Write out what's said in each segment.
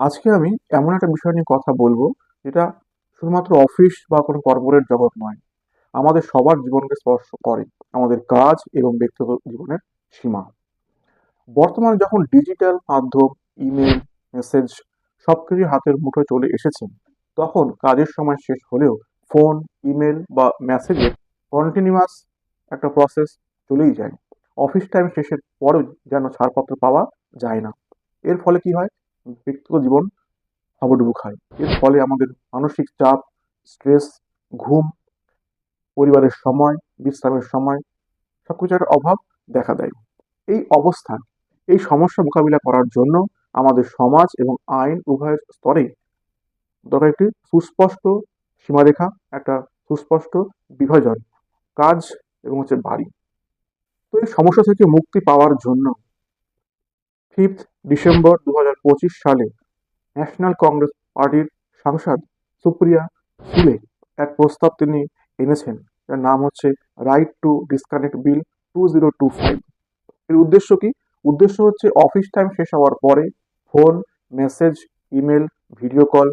আজকে আমি এমন একটা বিষয় নিয়ে কথা বলব, যেটা শুধুমাত্র অফিস বা কোনো কর্পোরেট জগৎ নয়, আমাদের সবার জীবনকে স্পর্শ করে, আমাদের কাজ এবং ব্যক্তিগত জীবনের সীমা। বর্তমানে যখন ডিজিটাল মাধ্যম ইমেল মেসেজ সব কিছুই হাতের মুঠোয় চলে এসেছে, তখন কাজের সময় শেষ হলেও ফোন ইমেল বা মেসেজের কন্টিনিউয়াস একটা প্রসেস চলেই যায়। অফিস টাইম শেষের পরেও যেন ছাড়পত্র পাওয়া যায় না। এর ফলে কি হয়? ব্যক্তিগত জীবন হাবুডুবু খায়। এর ফলে আমাদের মানসিক চাপ স্ট্রেস ঘুম, পরিবারের সময়, বিশ্রামের সময় সবকিছু একটা অভাব দেখা দেয়। এই অবস্থান, এই সমস্যা মোকাবিলা করার জন্য আমাদের সমাজ এবং আইন উভয়ের স্তরে দরকার একটি সুস্পষ্ট সীমারেখা, একটা সুস্পষ্ট বিভাজন, কাজ এবং হচ্ছে বাড়ি। তো এই সমস্যা থেকে মুক্তি পাওয়ার জন্য ফিফথ ডিসেম্বর দু হাজার পঁচিশ সালে ন্যাশনাল কংগ্রেস পার্টির সাংসদ সুপ্রিয়া সুলে এক প্রস্তাব তিনি এনেছেন। যার নাম হচ্ছে right to disconnect bill two zero two five এর উদ্দেশ্য কি? উদ্দেশ্য হচ্ছে অফিস টাইম শেষ হওয়ার পরে phone, message, email, video call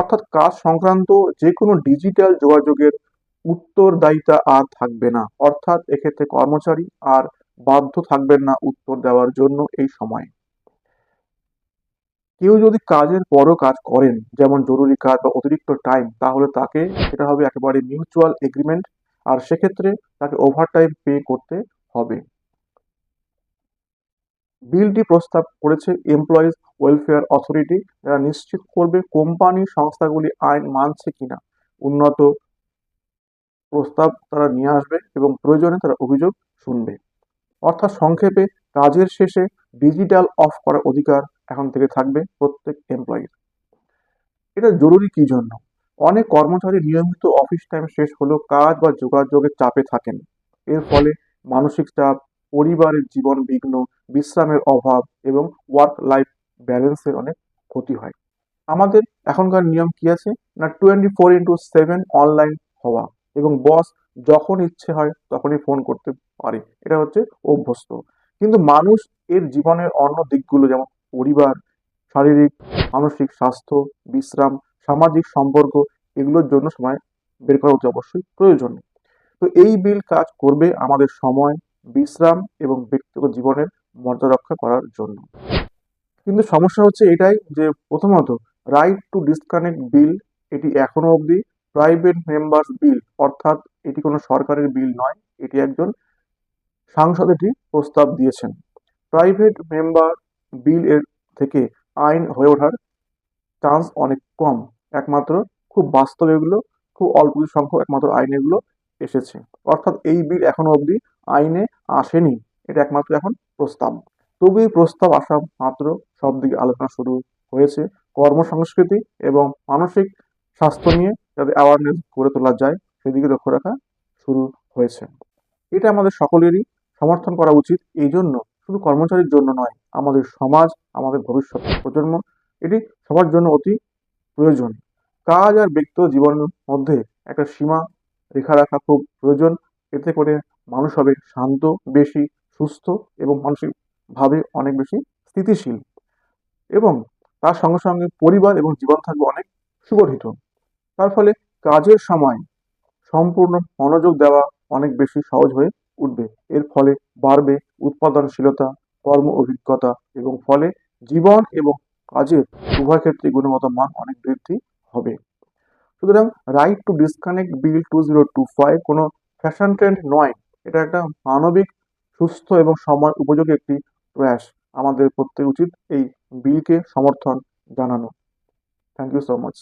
অর্থাৎ কাজ সংক্রান্ত যে কোনো ডিজিটাল যোগাযোগের উত্তরদায়িতা আর থাকবে না। অর্থাৎ এক্ষেত্রে কর্মচারী আর বাধ্য থাকবেন না উত্তর দেওয়ার জন্য এই সময়ে। কেউ যদি কাজের পরও কাজ করেন, যেমন জরুরি কাজ বা অতিরিক্ত টাইম তাহলে তাকে সেটা হবে একেবারে মিউচুয়াল এগ্রিমেন্ট আর সেক্ষেত্রে তাকে ওভারটাইম পে করতে হবে। বিলটি প্রস্তাব করেছে এমপ্লয়িজ ওয়েলফেয়ার অথরিটি যারা নিশ্চিত করবে কোম্পানি সংস্থাগুলি আইন মানছে কিনা। উন্নত প্রস্তাব তারা নিয়ে আসবে এবং প্রয়োজনে তারা অভিযোগ শুনবে। অর্থাৎ সংক্ষেপে, কাজের শেষে ডিজিটাল অফ করার অধিকার এখন থেকে থাকবে প্রত্যেক এমপ্লয়ির এটা জরুরি কি জন্য? অনেক কর্মচারী নিয়মিত অফিস টাইম শেষ হলেও কাজ বা যোগাযোগের চাপে থাকেন। এর ফলে মানসিক চাপ, পরিবারের জীবন বিঘ্ন, বিশ্রামের অভাব এবং ওয়ার্ক লাইফ ব্যালেন্সের অনেক ক্ষতি হয়। আমাদের এখনকার নিয়ম কি আছে? না twenty four into seven online হওয়া এবং বস যখন ইচ্ছে হয় তখনই ফোন করতে পারে। এটা হচ্ছে অভ্যস্ত। কিন্তু মানুষ এর জীবনের অন্য দিকগুলো যেমন পরিবার, শারীরিক, মানসিক স্বাস্থ্য, বিশ্রাম, সামাজিক সম্পর্ক, এগুলোর জন্য সময় বের করা অতি অবশ্যই প্রয়োজন। তো এই বিল কাজ করবে আমাদের সময়, বিশ্রাম এবং ব্যক্তিগত জীবনের মর্যাদা রক্ষা করার জন্য। কিন্তু সমস্যা হচ্ছে এটাই যে প্রথমত রাইট টু ডিসকানেক্ট বিল এটি এখনও অবধি প্রাইভেট মেম্বার্স বিল অর্থাৎ এটি কোনো সরকারের বিল নয়, এটি একজন সাংসদ এটি প্রস্তাব দিয়েছেন। প্রাইভেট মেম্বার বিল এর থেকে আইন হয়ে ওঠার চান্স অনেক কম। একমাত্র খুব বাস্তব এগুলো, খুব অল্প সংখ্যক একমাত্র আইন এগুলো এসেছে। অর্থাৎ এই বিল এখনও অবধি আইনে আসেনি। এটা একমাত্র এখন প্রস্তাব। তবু এই প্রস্তাব আসা মাত্র সব দিকে আলোচনা শুরু হয়েছে। কর্মসংস্কৃতি এবং মানসিক স্বাস্থ্য নিয়ে যাতে অ্যাওয়ারনেস গড়ে তোলা যায়, সেদিকে লক্ষ্য রাখা শুরু হয়েছে। এটা আমাদের সকলেরই সমর্থন করা উচিত। এই জন্য শুধু কর্মচারীর জন্য নয়, আমাদের সমাজ, আমাদের ভবিষ্যৎ, প্রজন্ম, এটি সবার জন্য অতি প্রয়োজন। কাজ আর ব্যক্তিগত জীবনের মধ্যে একটা সীমা রেখা রাখা খুব প্রয়োজন। এতে করে মানুষ হবে শান্ত, বেশি সুস্থ এবং মানসিকভাবে অনেক বেশি স্থিতিশীল। এবং তার সঙ্গে সঙ্গে পরিবার এবং জীবন থাকবে অনেক সুগঠিত। তার ফলে কাজের সময় সম্পূর্ণ মনোযোগ দেওয়া অনেক বেশি সহজ হয়ে উঠবে। এর ফলে বাড়বে উৎপাদনশীলতা, কর্ম অভিজ্ঞতা এবং ফলে জীবন এবং কাজের উভয় ক্ষেত্রে গুণগত মান অনেক বৃদ্ধি হবে। সুতরাং right to disconnect bill two zero two five কোনো ফ্যাশন ট্রেন্ড নয়। এটা একটা মানবিক, সুস্থ এবং সময় উপযোগী একটি প্রয়াস। আমাদের প্রত্যেক উচিত এই বিলকে সমর্থন জানানো। Thank you so much